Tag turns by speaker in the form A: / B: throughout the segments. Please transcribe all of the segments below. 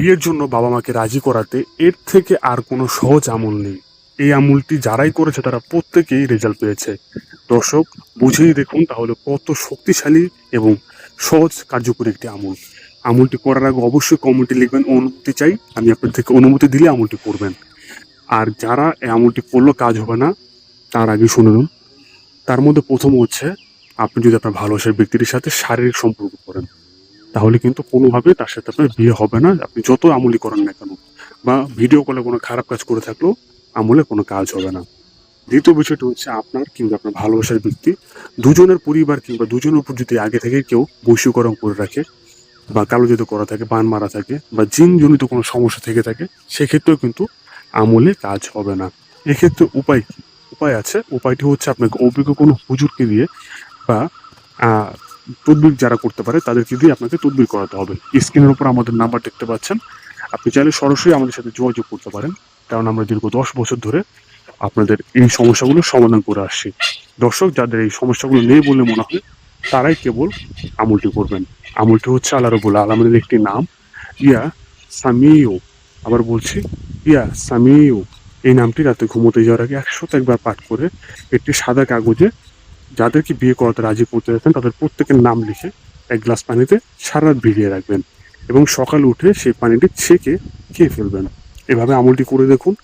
A: বিয়ের জন্য বাবা মাকে রাজি করাতে এর থেকে আর কোনো সহজ আমল নেই। এই আমলটি যারাই করেছে তারা প্রত্যেকেই রেজাল্ট পেয়েছে। দর্শক, বুঝেই দেখুন তাহলে কত শক্তিশালী এবং সহজ কার্যকরী একটি আমল। আমলটি করার আগে অবশ্যই কমেন্টে লিখবেন অনুমতি চাই। আমি আপনার থেকে অনুমতি দিলে আমলটি করবেন। আর যারা এই আমলটি করল কাজ হবে না, তার আগে শুনে তার মধ্যে প্রথম হচ্ছে, আপনি যদি আপনার ভালোবাসার ব্যক্তির সাথে শারীরিক সম্পর্ক করেন। তাহলে কিন্তু কোনোভাবে তার সাথে আপনার বিয়ে হবে না। আপনি যত আমলি করেন না কেন, বা ভিডিও কলে কোনো খারাপ কাজ করে থাকলেও আমলে কোনো কাজ হবে না। দ্বিতীয় বিষয়টি হচ্ছে আপনার কিংবা আপনার ভালোবাসার ব্যক্তি, দুজনের পরিবার কিংবা দুজনের উপর যদি আগে থেকে কেউ বৈশ্যকরণ করে রাখে, বা কালো যদি করা থাকে, বান মারা থাকে, বা জিনজনিত কোনো সমস্যা থেকে থাকে, সেক্ষেত্রেও কিন্তু আমলে কাজ হবে না। এক্ষেত্রে উপায় উপায় আছে। উপায়টি হচ্ছে আপনাকে অভিজ্ঞ কোনো হুজুরকে দিয়ে বা তদবির যারা করতে পারে, তাদেরকে দিয়ে আপনাকে তদবির করাতে হবে। স্ক্রিনের উপর আমাদের নাম্বার দেখতে পাচ্ছেন। আপনি চাইলে সরাসরি আমাদের সাথে যোগাযোগ করতে পারেন। কারণ আমরা দীর্ঘ দশ বছর ধরে আপনাদের এই সমস্যাগুলো সমাধান করে আসছি। দর্শক, যাদের এই সমস্যাগুলো নেই বলে মনে হয়, তারাই কেবল আমলটি করবেন। আমলটি হচ্ছে আল্লাহ রবুল আলমের একটি নাম। ইয়া সামিও আবার বলছি, ইয়া সামিও এই নামটি রাতে ঘুমোতে যাওয়ার আগে একশত একবার পাঠ করে একটি সাদা কাগজে যাদেরকে বিয়ে করাতে রাজি করতে যাচ্ছেন, তাদের প্রত্যেকের নাম লিখে এক গ্লাস পানিতে সারা ভিজিয়ে রাখবেন এবং সকাল উঠে সেই পানিটি ছেঁকে খেয়ে ফেলবেন। এভাবে আমলটি করে দেখুন।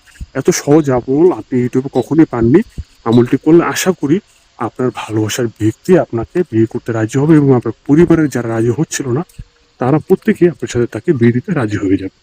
A: এত সহজ আমল, আপনি ইউটিউবে কখনোই পাননি। আমলটি করলে আশা করি আপনার ভালোবাসার ব্যক্তি আপনাকে বিয়ে করতে রাজি হবে এবং আপনার পরিবারের যারা রাজি হচ্ছিল না, তারা প্রত্যেকেই আপনার সাথে তাকে বিয়ে দিতে রাজি হয়ে যাবে।